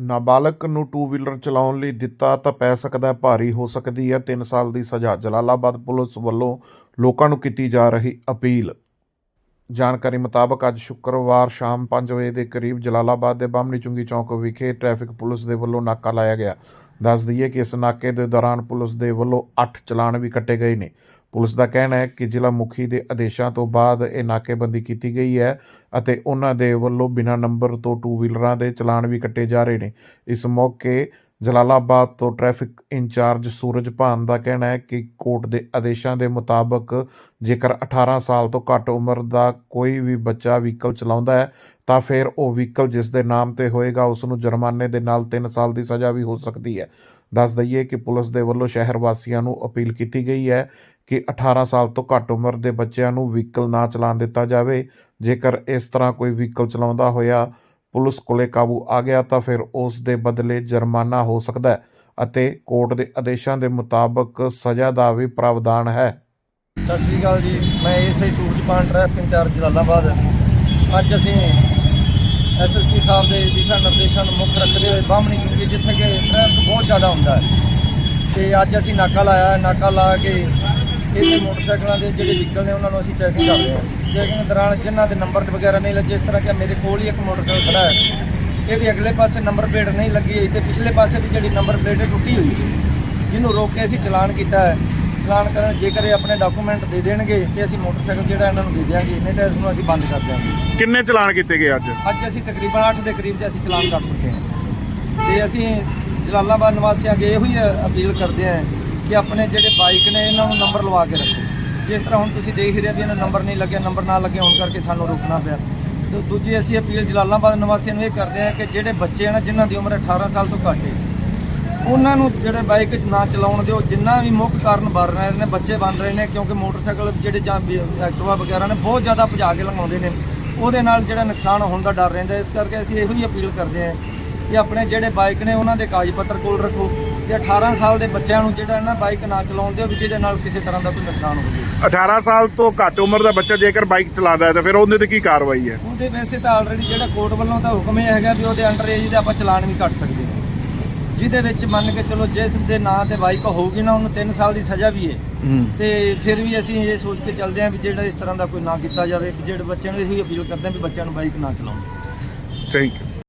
ਨਾਬਾਲਗ ਨੂੰ two wheeler ਚਲਾਉਣ ਲਈ ਦਿੱਤਾ ਤਾਂ ਪੈ ਸਕਦਾ ਹੈ, ਭਾਰੀ ਹੋ ਸਕਦੀ ਹੈ। 3 ਸਾਲ ਦੀ ਸਜ਼ਾ। ਜਲਾਲਾਬਾਦ ਪੁਲਿਸ ਵੱਲੋਂ ਲੋਕਾਂ ਨੂੰ ਕੀਤੀ ਜਾ ਰਹੀ ਅਪੀਲ। ਜਾਣਕਾਰੀ ਮੁਤਾਬਕ ਅੱਜ ਸ਼ੁੱਕਰਵਾਰ ਸ਼ਾਮ 5 ਵਜੇ ਦੇ ਕਰੀਬ ਜਲਾਲਾਬਾਦ ਦੇ ਬਾਹਮਣੀ ਚੁੰਗੀ ਚੌਕ ਵਿਖੇ ਟ੍ਰੈਫਿਕ ਪੁਲਿਸ ਦੇ ਵੱਲੋਂ ਨਾਕਾ ਲਾਇਆ ਗਿਆ। ਦੱਸ ਦਈਏ ਕਿ ਇਸ ਨਾਕੇ ਦੇ ਦੌਰਾਨ ਪੁਲਿਸ ਦੇ ਵੱਲੋਂ 8 ਚਲਾਨ ਵੀ ਕੱਟੇ ਗਏ ਨੇ। ਪੁਲਿਸ ਦਾ ਕਹਿਣਾ ਹੈ ਕਿ ਜ਼ਿਲ੍ਹਾ ਮੁਖੀ ਦੇ ਆਦੇਸ਼ਾਂ ਤੋਂ ਬਾਅਦ ਇਹ ਨਾਕੇਬੰਦੀ ਕੀਤੀ ਗਈ ਹੈ ਅਤੇ ਉਹਨਾਂ ਦੇ ਵੱਲੋਂ ਬਿਨਾਂ ਨੰਬਰ ਤੋਂ ਟੂ ਵੀਲਰਾਂ ਦੇ ਚਲਾਨ ਵੀ ਕੱਟੇ ਜਾ ਰਹੇ ਨੇ। ਇਸ ਮੌਕੇ ਜਲਾਲਾਬਾਦ ਤੋਂ ਟ੍ਰੈਫਿਕ ਇੰਚਾਰਜ ਸੂਰਜ ਭਾਨ ਦਾ ਕਹਿਣਾ ਹੈ ਕਿ ਕੋਰਟ ਦੇ ਆਦੇਸ਼ਾਂ ਦੇ ਮੁਤਾਬਕ ਜੇਕਰ 18 ਸਾਲ ਤੋਂ ਘੱਟ ਉਮਰ ਦਾ ਕੋਈ ਵੀ ਬੱਚਾ ਵਹੀਕਲ ਚਲਾਉਂਦਾ ਹੈ, ਤਾਂ ਫਿਰ ਉਹ ਵਹੀਕਲ ਜਿਸ ਦੇ ਨਾਮ ਤੇ ਹੋਏਗਾ, ਉਸ ਨੂੰ ਜੁਰਮਾਨੇ ਦੇ ਨਾਲ 3 ਸਾਲ ਦੀ ਸਜ਼ਾ ਵੀ ਹੋ ਸਕਦੀ ਹੈ। ਦੱਸ ਦਈਏ ਕਿ ਪੁਲਿਸ ਦੇ ਵੱਲੋਂ ਸ਼ਹਿਰ ਵਾਸੀਆਂ ਨੂੰ ਅਪੀਲ ਕੀਤੀ ਗਈ ਹੈ ਕਿ 18 ਸਾਲ ਤੋਂ ਘੱਟ ਉਮਰ ਦੇ ਬੱਚਿਆਂ ਨੂੰ ਵਹੀਕਲ ਨਾ ਚਲਾਉਣ ਦਿੱਤਾ ਜਾਵੇ। ਜੇਕਰ ਇਸ ਤਰ੍ਹਾਂ ਕੋਈ ਵਹੀਕਲ ਚਲਾਉਂਦਾ ਹੋਇਆ ਪੁਲਿਸ ਕੋਲੇ ਕਾਬੂ ਆ ਗਿਆ ਤਾਂ ਫਿਰ ਉਸ ਦੇ ਬਦਲੇ ਜੁਰਮਾਨਾ ਹੋ ਸਕਦਾ ਹੈ ਅਤੇ ਕੋਰਟ ਦੇ ਆਦੇਸ਼ਾਂ ਦੇ ਮੁਤਾਬਕ ਸਜ਼ਾ ਦਾ ਵੀ ਪ੍ਰਾਵਧਾਨ ਹੈ। ਸਤਿ ਸ੍ਰੀ ਅਕਾਲ ਜੀ। ਮੈਂ SI Surajpan traffic incharge Jalalabad. ਅੱਜ ਅਸੀਂ ਐਸਐਸਪੀ ਸਾਹਿਬ ਦੇ ਦਿਸ਼ਾ ਨਿਰਦੇਸ਼ਾਂ ਨੂੰ ਮੁੱਖ ਰੱਖਦੇ ਹੋਏ ਬਾਹਮਣੀ ਚੁੰਗੀ ਜਿੱਥੇ ਕਿ ਬਹੁਤ ਜ਼ਿਆਦਾ ਹੁੰਦਾ ਹੈ। ਤੇ ਅੱਜ ਅਸੀਂ ਨਾਕਾ ਲਾਇਆ ਹੈ। ਨਾਕਾ ਲਾ ਕੇ ਇਹਦੇ ਮੋਟਰਸਾਈਕਲਾਂ ਦੇ ਜਿਹੜੇ ਵਹੀਕਲ ਨੇ ਉਹਨਾਂ ਨੂੰ ਅਸੀਂ ਚੈਕਿੰਗ ਕਰ ਰਹੇ ਹਾਂ। ਚੈਕਿੰਗ ਦੌਰਾਨ ਜਿਨ੍ਹਾਂ ਦੇ ਨੰਬਰ ਵਗੈਰਾ ਨਹੀਂ ਲੱਗੇ ਇਸ ਤਰ੍ਹਾਂ ਕਿ ਮੇਰੇ ਕੋਲ ਹੀ ਇੱਕ ਮੋਟਰਸਾਈਕਲ ਖੜਾ ਹੈ। ਇਹਦੇ ਅਗਲੇ ਪਾਸੇ ਨੰਬਰ ਪਲੇਟ ਨਹੀਂ ਲੱਗੀ ਹੋਈ ਤੇ ਪਿਛਲੇ ਪਾਸੇ ਦੀ ਜਿਹੜੀ ਨੰਬਰ ਪਲੇਟ ਹੈ ਟੁੱਟੀ ਹੋਈ। ਹੈ ਜਿਹਨੂੰ ਰੋਕ ਕੇ ਅਸੀਂ ਚਲਾਨ ਕੀਤਾ ਹੈ। ਚਲਾਨ ਕਰਨ ਜੇਕਰ ਇਹ ਆਪਣੇ ਡਾਕੂਮੈਂਟ ਦੇ ਦੇਣਗੇ ਤੇ ਅਸੀਂ ਮੋਟਰਸਾਈਕਲ ਜਿਹੜਾ ਇਹਨਾਂ ਨੂੰ ਦੇ ਦਿਆਂਗੇ ਨਹੀਂ ਤਾਂ ਇਸ ਨੂੰ ਅਸੀਂ ਬੰਦ ਕਰ ਦਿਆਂਗੇ। ਕਿੰਨੇ ਚਲਾਨ ਕੀਤੇ ਗਏ ਅੱਜ? ਅੱਜ ਅਸੀਂ ਤਕਰੀਬਨ 8 ਦੇ ਕਰੀਬ ਤੇ ਅਸੀਂ ਚਲਾਨ ਕਰ ਚੁੱਕੇ ਹਾਂ। ਤੇ ਅਸੀਂ ਜਲਾਲਾਬਾਦ ਨਿਵਾਸੀਆਂ ਅੱਗੇ ਇਹੋ ਹੀ ਅਪੀਲ ਕਰਦੇ ਹਾਂ ਕਿ ਆਪਣੇ ਜਿਹੜੇ ਬਾਈਕ ਨੇ, ਇਹਨਾਂ ਨੂੰ ਨੰਬਰ ਲਵਾ ਕੇ ਰੱਖੋ। ਜਿਸ ਤਰ੍ਹਾਂ ਹੁਣ ਤੁਸੀਂ ਦੇਖ ਹੀ ਰਹੇ ਵੀ ਇਹਨਾਂ ਨੰਬਰ ਨਹੀਂ ਲੱਗਿਆ ਨੰਬਰ ਨਾ ਲੱਗੇ, ਹੋਣ ਕਰਕੇ ਸਾਨੂੰ ਰੁਕਣਾ ਪਿਆ। ਤੇ ਦੂਜੀ ਅਸੀਂ ਅਪੀਲ ਜਲਾਲਾਬਾਦ ਨਿਵਾਸੀਆਂ ਨੂੰ ਇਹ ਕਰਦੇ ਹਾਂ ਕਿ ਜਿਹੜੇ ਬੱਚੇ ਹਨ ਜਿਨ੍ਹਾਂ ਦੀ ਉਮਰ 18 ਸਾਲ ਤੋਂ ਘੱਟ ਹੈ, ਉਹਨਾਂ ਨੂੰ ਜਿਹੜੇ ਬਾਈਕ ਨਾ ਚਲਾਉਣ ਦਿਓ, ਜਿੰਨਾ ਵੀ ਮੁੱਖ ਕਾਰਨ ਬਣ ਰਹੇ ਨੇ, ਬੱਚੇ ਬਣ ਰਹੇ ਨੇ, ਕਿਉਂਕਿ ਮੋਟਰਸਾਈਕਲ ਜਿਹੜੇ ਜਾਂ ਵੀ ਐਕਟਿਵਾ ਵਗੈਰਾ ਨੇ, ਬਹੁਤ ਜ਼ਿਆਦਾ ਭਜਾ ਕੇ ਲੰਘਾਉਂਦੇ ਨੇ। ਉਹਦੇ ਨਾਲ ਜਿਹੜਾ ਨੁਕਸਾਨ ਹੋਣ ਦਾ ਡਰ ਰਹਿੰਦਾ ਇਸ ਕਰਕੇ ਅਸੀਂ ਇਹੋ ਹੀ ਅਪੀਲ ਕਰਦੇ ਹਾਂ ਕਿ ਆਪਣੇ ਜਿਹੜੇ ਬਾਈਕ ਨੇ ਉਹਨਾਂ ਦੇ ਕਾਗਜ਼ ਪੱਤਰ ਕੋਲ ਰੱਖੋ ਤੇ 18 ਸਾਲ ਦੇ ਬੱਚਿਆਂ ਨੂੰ ਜਿਹੜਾ ਨਾ ਬਾਈਕ ਨਾ ਚਲਾਉਣ ਦਿਓ ਵੀ ਜਿਹਦੇ ਨਾਲ ਕਿਸੇ ਤਰ੍ਹਾਂ ਦਾ ਕੋਈ ਨੁਕਸਾਨ ਹੋਵੇ 18 ਸਾਲ ਤੋਂ ਘੱਟ ਉਮਰ ਦਾ ਬੱਚਾ ਜੇਕਰ ਬਾਈਕ ਚਲਾਉਂਦਾ ਹੈ ਤਾਂ ਫਿਰ ਉਹਦੇ ਤੇ ਕੀ ਕਾਰਵਾਈ ਹੈ? ਉਹਦੇ ਵੈਸੇ ਤਾਂ ਆਲਰੇਡੀ ਜਿਹੜਾ ਕੋਰਟ ਵੱਲੋਂ ਤਾਂ ਹੁਕਮ ਇਹ ਹੈਗਾ ਵੀ ਉਹਦੇ ਅੰਡਰ ਏਜ ਦੇ ਆਪਾਂ ਚਲਾਨ ਵੀ ਕੱਟ ਸਕਦੇ ਹਾਂ। ਜਿਹਦੇ ਵਿੱਚ ਮੰਨ ਕੇ ਚਲੋ ਜਿਸ ਦੇ ਨਾਂ ਤੇ ਬਾਈਕ ਹੋਊਗੀ ਨਾ ਉਹਨੂੰ 3 ਸਾਲ ਦੀ ਸਜ਼ਾ ਵੀ ਹੈ। ਤੇ ਫਿਰ ਵੀ ਅਸੀਂ ਇਹ ਸੋਚ ਕੇ ਚੱਲਦੇ ਹਾਂ ਵੀ ਜਿਹੜਾ ਇਸ ਤਰ੍ਹਾਂ ਦਾ ਕੋਈ ਨਾ ਕੀਤਾ ਜਾਵੇ ਜਿਹੜੇ ਬੱਚਿਆਂ ਨੂੰ ਇਹੀ ਅਪੀਲ ਕਰਦੇ ਹਾਂ ਵੀ ਬੱਚਿਆਂ ਨੂੰ ਬਾਈਕ ਨਾ ਚਲਾਉਣ। Thank you